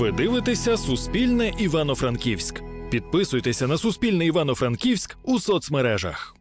Ви дивитеся Суспільне Івано-Франківськ. Підписуйтеся на Суспільне Івано-Франківськ у соцмережах.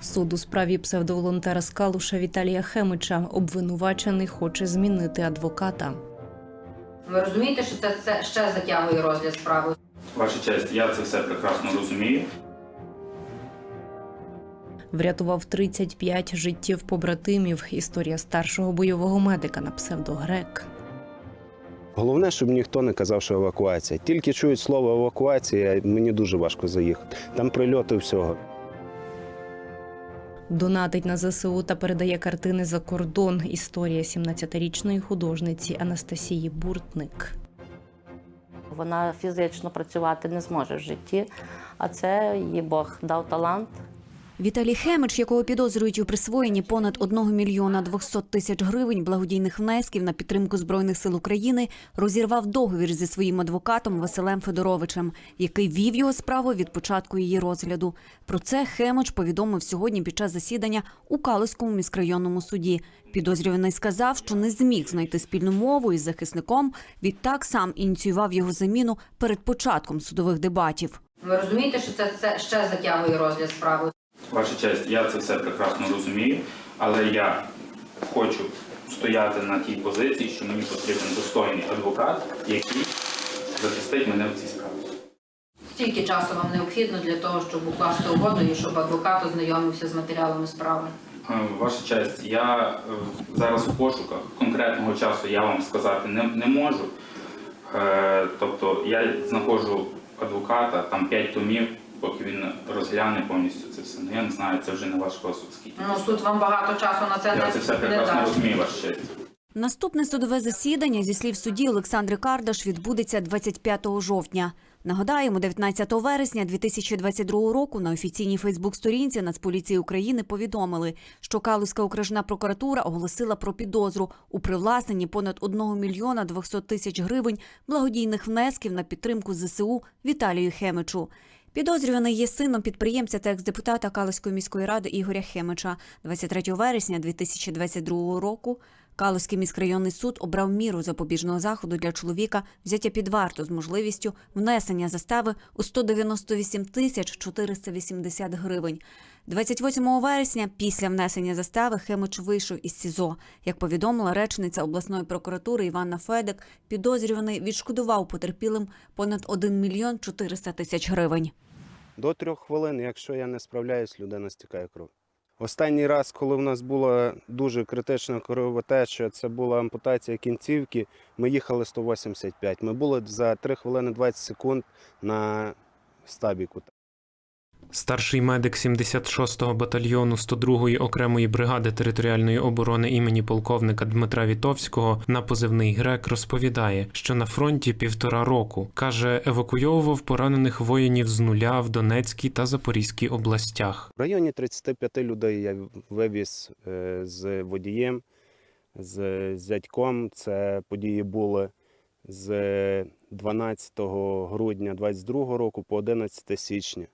Суд у справі псевдоволонтера з Калуша Віталія Хемича обвинувачений хоче змінити адвоката. Ви розумієте, що це, це ще затягує розгляд справи? Ваша честь, я це все прекрасно розумію. Врятував 35 життів побратимів. Історія старшого бойового медика на псевдогрек. Головне, щоб ніхто не казав, що евакуація. Тільки чують слово евакуація, мені дуже важко заїхати. Там прильоти всього. Донатить на ЗСУ та передає картини за кордон. Історія 17-річної художниці Анастасії Буртник. Вона фізично працювати не зможе в житті, а це їй Бог дав талант. Віталій Хемич, якого підозрюють у присвоєнні понад 1 мільйона 200 тисяч гривень благодійних внесків на підтримку збройних сил України, розірвав договір зі своїм адвокатом Василем Федоровичем, який вів його справу від початку її розгляду. Про це Хемич повідомив сьогодні під час засідання у Калузькому міськрайонному суді. Підозрюваний сказав, що не зміг знайти спільну мову із захисником. Відтак сам ініціював його заміну перед початком судових дебатів. Ви розумієте, що це, це ще затягує розгляд справи? Ваша честь, я це все прекрасно розумію, але я хочу стояти на тій позиції, що мені потрібен достойний адвокат, який захистить мене в цій справі. Скільки часу вам необхідно для того, щоб укласти угоду і щоб адвокат ознайомився з матеріалами справи? Е, Ваша честь, я е, зараз у пошуках конкретного часу я вам сказати не, не можу. Е, Тобто я знаходжу адвоката, там 5 томів, поки він розгляне повністю це все. Ну я не знаю, це вже не ваш розсуд скільки. Ну, суд вам багато часу на це Я не, це все не прекрасно дасть. розумію, ваша честь. Наступне судове засідання зі слів судді Олександри Кардаш відбудеться 25 жовтня. Нагадаємо, 19 вересня 2022 року на офіційній Фейсбук-сторінці Нацполіції України повідомили, що Калузька окружна прокуратура оголосила про підозру у привласненні понад 1 мільйона 200 тисяч гривень благодійних внесків на підтримку ЗСУ Віталію Хемичу. Підозрюваний є сином підприємця та екс-депутата Калузької міської ради Ігоря Хемича. 23 вересня 2022 року Калузький міськрайонний суд обрав міру запобіжного заходу для чоловіка взяття під варту з можливістю внесення застави у 198 тисяч 480 гривень. 28 вересня, після внесення застави, Хемич вийшов із СІЗО. Як повідомила речниця обласної прокуратури Іванна Федек, підозрюваний відшкодував потерпілим понад 1 мільйон 400 тисяч гривень. До трьох хвилин, якщо я не справляюсь, людина стікає кров. Останній раз, коли в нас була дуже критична кровотеча, це була ампутація кінцівки. Ми їхали 185. Ми були за 3 хвилини 20 секунд на стабіку. Старший медик 76-го батальйону 102-ї окремої бригади територіальної оборони імені полковника Дмитра Вітовського на позивний грек розповідає, що на фронті півтора року каже, евакуйовував поранених воїнів з нуля в Донецькій та Запорізькій областях. В районі 35 людей я вивіз е, з водієм, з зятьком. Це події були з 12 грудня 22 року по 11 січня.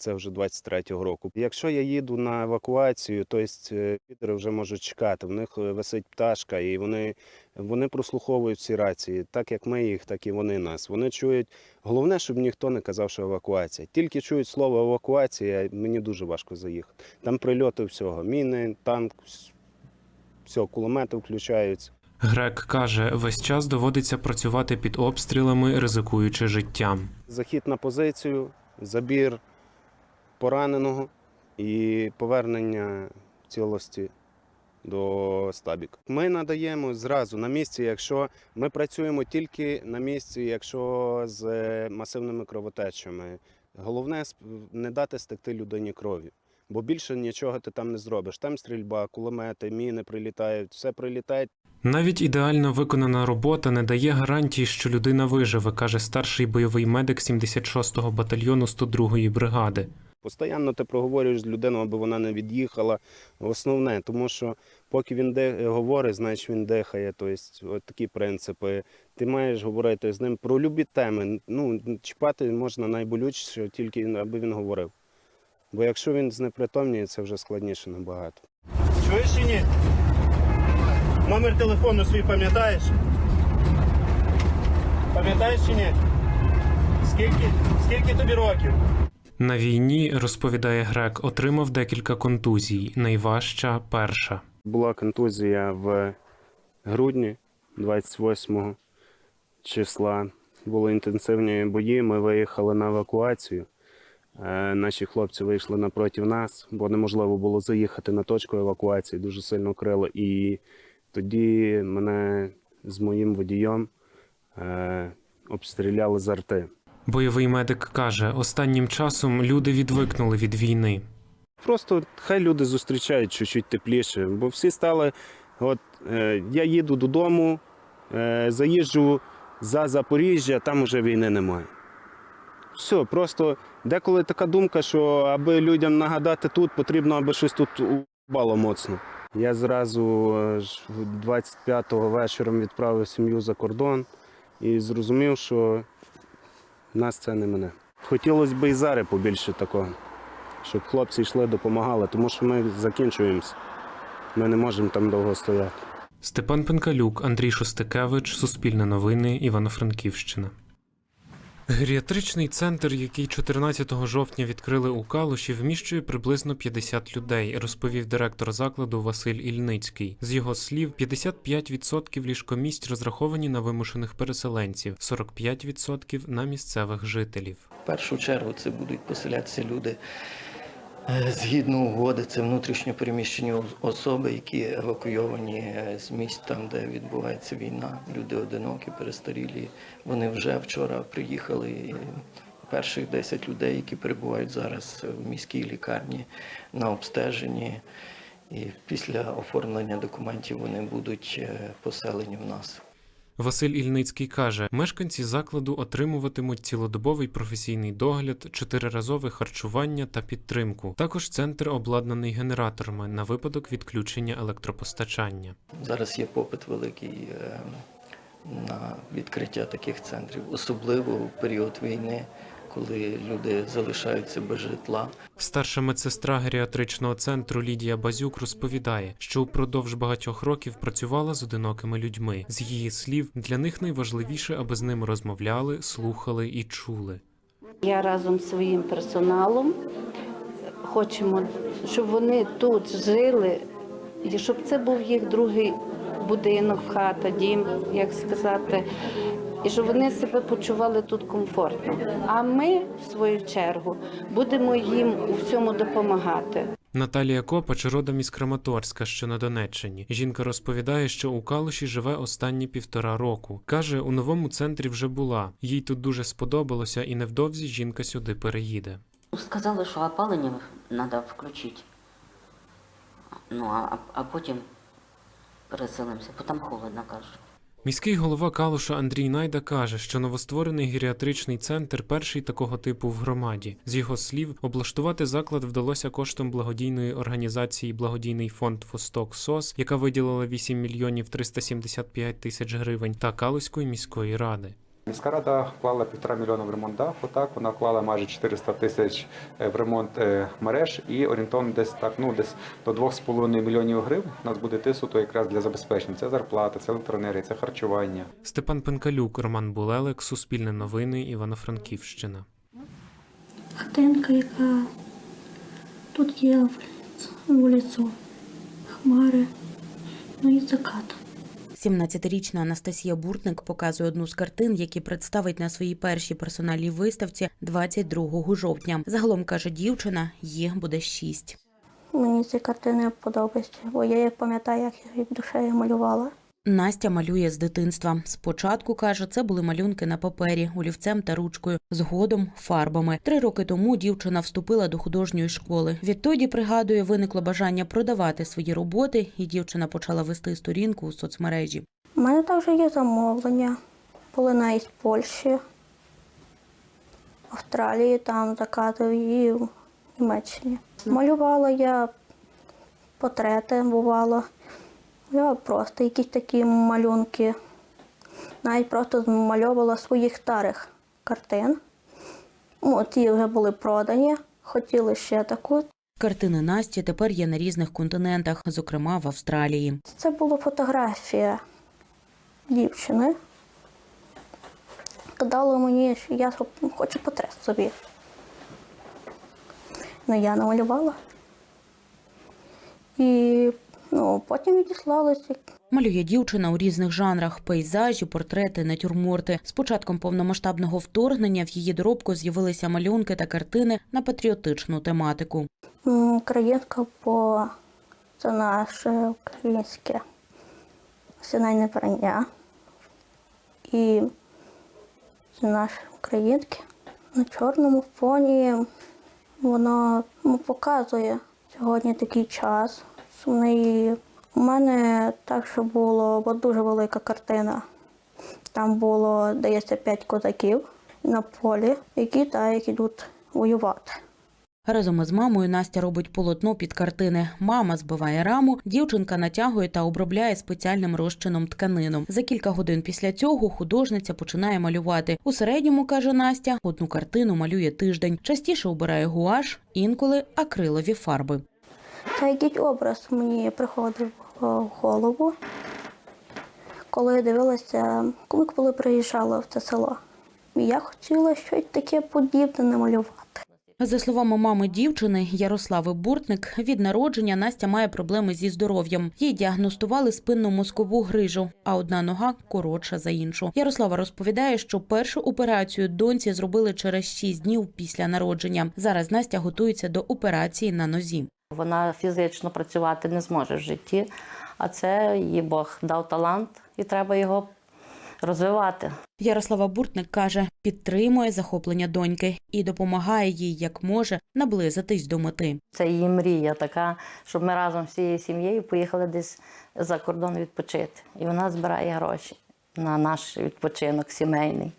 Це вже 23-го року. Якщо я їду на евакуацію, то е, підери вже можуть чекати. В них е, висить пташка, і вони, вони прослуховують ці рації, так як ми їх, так і вони нас. Вони чують. Головне, щоб ніхто не казав, що евакуація. Тільки чують слово евакуація, мені дуже важко заїхати. Там прильоти всього. Міни, танк, все, кулемети включаються. Грек каже, весь час доводиться працювати під обстрілами, ризикуючи життям. Захід на позицію, забір пораненого і повернення цілості до стабіка. Ми надаємо зразу на місці, якщо ми працюємо тільки на місці, якщо з масивними кровотечами. Головне не дати стекти людині крові. Бо більше нічого ти там не зробиш. Там стрільба, кулемети, міни прилітають, все прилітає. Навіть ідеально виконана робота не дає гарантії, що людина виживе, каже старший бойовий медик 76-го батальйону 102-ї бригади. Постоянно ти проговорюєш з людиною, аби вона не від'їхала. Основне, тому що поки він де, говорить, значить він дихає. Тобто, от такі принципи. Ти маєш говорити з ним про любі теми. Ну, чіпати можна найболючіше, тільки аби він говорив. Бо якщо він знепритомніє, це вже складніше набагато. Чуєш чи ні? Номер телефону свій пам'ятаєш? Пам'ятаєш чи ні? Скільки? Скільки тобі років? На війні, розповідає грек, отримав декілька контузій. Найважча перша. Була контузія в грудні 28 числа. Були інтенсивні бої. Ми виїхали на евакуацію. Е, Наші хлопці вийшли напроти нас, бо неможливо було заїхати на точку евакуації, дуже сильно крило. І тоді мене з моїм водієм е, обстріляли з арти. Бойовий медик каже, останнім часом люди відвикнули від війни. Просто хай люди зустрічають чуть-чуть тепліше, бо всі стали. От е, я їду додому, е, заїжджу за Запоріжжя, там уже війни немає. Все, просто деколи така думка, що аби людям нагадати тут, потрібно, аби щось тут упало моцно. Я зразу е, ж 25-го вечором відправив сім'ю за кордон і зрозумів, що нас це не мене. Хотілося б і зараз побільше такого щоб хлопці йшли, допомагали, тому що ми закінчуємося. Ми не можемо там довго стояти. Степан Пенкалюк, Андрій Шостикевич, Суспільне новини, Івано-Франківщина. Геріатричний центр, який 14 жовтня відкрили у Калуші, вміщує приблизно 50 людей, розповів директор закладу Василь Ільницький. З його слів, 55% ліжкомість розраховані на вимушених переселенців, 45% на місцевих жителів. В першу чергу це будуть поселятися люди згідно угоди, це внутрішньо переміщені особи, які евакуйовані е, з місць там, де відбувається війна. Люди одинокі, перестарілі. Вони вже вчора приїхали. Перших 10 людей, які перебувають зараз в міській лікарні на обстеженні. І після оформлення документів вони будуть е, поселені в нас. Василь Ільницький каже, мешканці закладу отримуватимуть цілодобовий професійний догляд, чотириразове харчування та підтримку. Також центр обладнаний генераторами на випадок відключення електропостачання. Зараз є попит великий е, на відкриття таких центрів, особливо в період війни, коли люди залишаються без житла. Старша медсестра геріатричного центру Лідія Базюк розповідає, що упродовж багатьох років працювала з одинокими людьми. З її слів, для них найважливіше, аби з ними розмовляли, слухали і чули. Я разом з своїм персоналом хочемо, щоб вони тут жили, і щоб це був їх другий будинок, хата, дім, як сказати, і щоб вони себе почували тут комфортно. А ми, в свою чергу, будемо їм у всьому допомагати. Наталія Копач родом із Краматорська, що на Донеччині. Жінка розповідає, що у Калуші живе останні півтора року. Каже, у новому центрі вже була. Їй тут дуже сподобалося, і невдовзі жінка сюди переїде. Сказали, що опалення треба включити. Ну, а, а потім переселимося, бо там холодно, кажуть. Міський голова Калуша Андрій Найда каже, що новостворений геріатричний центр перший такого типу в громаді. З його слів, облаштувати заклад вдалося коштом благодійної організації Благодійний фонд Восток СОС, яка виділила 8 мільйонів 375 тисяч гривень, та Калуської міської ради. Міська рада вклала півтора мільйона в ремонт даху. Так вона вклала майже 400 тисяч е, в ремонт е, мереж і орієнтовно десь так, ну десь до 2,5 мільйонів гривень у нас буде йти суто якраз для забезпечення. Це зарплата, це електроенергія, це харчування. Степан Пенкалюк, Роман Булелек, Суспільне новини, Івано-Франківщина. Хатинка, яка тут є вулицю, хмари, ну і закат. 17-річна Анастасія Буртник показує одну з картин, які представить на своїй першій персональній виставці 22 жовтня. Загалом каже дівчина, їх буде шість. Мені ці картини подобаються, бо я їх пам'ятаю, як їх душею малювала. Настя малює з дитинства. Спочатку каже, це були малюнки на папері, олівцем та ручкою, згодом фарбами. Три роки тому дівчина вступила до художньої школи. Відтоді пригадує, виникло бажання продавати свої роботи, і дівчина почала вести сторінку у соцмережі. У мене також є замовлення. Полина із Польщі, Австралії, там заказую і в Німеччині. Малювала я портрети, бувало. Я просто якісь такі малюнки. Навіть просто змальовувала своїх старих картин. Ну, ті вже були продані, хотіли ще таку. Картини Насті тепер є на різних континентах, зокрема в Австралії. Це була фотографія дівчини. Казала мені, що я хочу портрет собі. Ну, я намалювала. І потім відіслалася. Малює дівчина у різних жанрах: пейзажі, портрети, натюрморти. З початком повномасштабного вторгнення в її доробку з'явилися малюнки та картини на патріотичну тематику. М, Українка, це наше українське національне прання. І це наше українське. На чорному фоні воно ну, показує сьогодні такий час. Сумний. У мене також було бо дуже велика картина. Там було, здається, п'ять козаків на полі, які та, які йдуть воювати. Разом із мамою Настя робить полотно під картини. Мама збиває раму, дівчинка натягує та обробляє спеціальним розчином тканину. За кілька годин після цього художниця починає малювати. У середньому каже Настя, одну картину малює тиждень. Частіше обирає гуаш, інколи акрилові фарби. Якийсь образ мені приходив в голову, коли я дивилася, коли приїжджала в це село. Я хотіла щось таке подібне намалювати. За словами мами дівчини Ярослави Буртник, від народження Настя має проблеми зі здоров'ям. Їй діагностували спинну мозкову грижу, а одна нога коротша за іншу. Ярослава розповідає, що першу операцію доньці зробили через 6 днів після народження. Зараз Настя готується до операції на нозі. Вона фізично працювати не зможе в житті, а це їй Бог дав талант і треба його розвивати. Ярослава Буртник каже, підтримує захоплення доньки і допомагає їй як може наблизитись до мети. Це її мрія така, щоб ми разом всією сім'єю поїхали десь за кордон відпочити. І вона збирає гроші на наш відпочинок сімейний.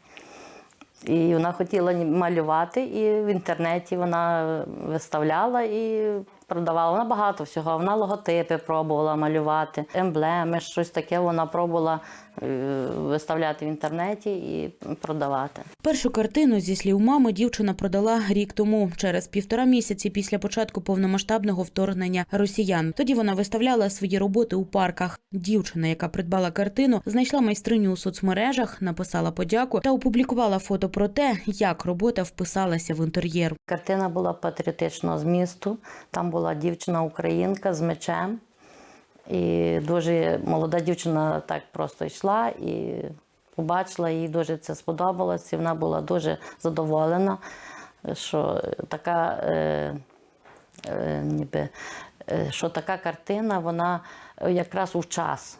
І вона хотіла малювати, і в інтернеті вона виставляла і продавала. Вона багато всього. Вона логотипи пробувала малювати, емблеми, щось таке вона пробувала виставляти в інтернеті і продавати. Першу картину зі слів мами дівчина продала рік тому, через півтора місяці після початку повномасштабного вторгнення росіян. Тоді вона виставляла свої роботи у парках. Дівчина, яка придбала картину, знайшла майстриню у соцмережах, написала подяку та опублікувала фото про те, як робота вписалася в інтер'єр. Картина була патріотичного змісту. Там була дівчина-українка з мечем. І дуже молода дівчина так просто йшла і побачила, їй дуже це сподобалось. І вона була дуже задоволена, що така, е, е, ніби, е, що така картина, вона якраз у час,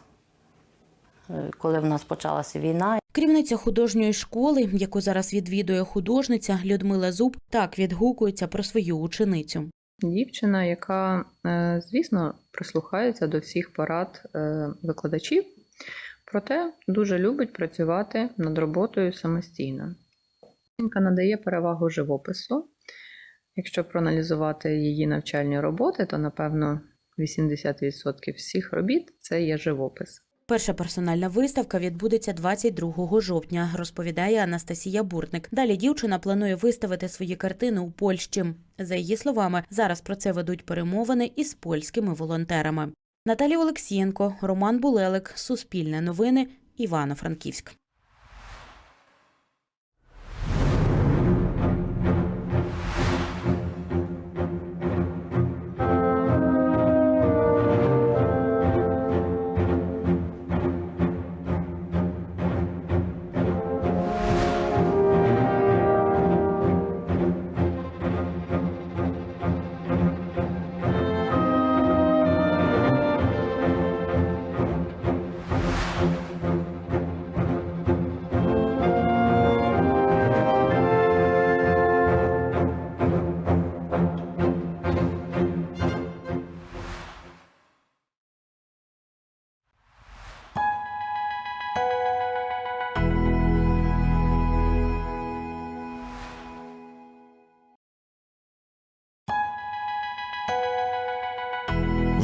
е, коли в нас почалася війна. Керівниця художньої школи, яку зараз відвідує художниця Людмила Зуб, так відгукується про свою ученицю. Дівчина, яка, е, звісно, прислухається до всіх порад е, викладачів, проте дуже любить працювати над роботою самостійно. Жінка надає перевагу живопису. Якщо проаналізувати її навчальні роботи, то напевно 80% всіх робіт це є живопис. Перша персональна виставка відбудеться 22 жовтня, розповідає Анастасія Буртник. Далі дівчина планує виставити свої картини у Польщі. За її словами, зараз про це ведуть перемовини із польськими волонтерами. Наталія Олексієнко, Роман Булелик, Суспільне новини, Івано-Франківськ.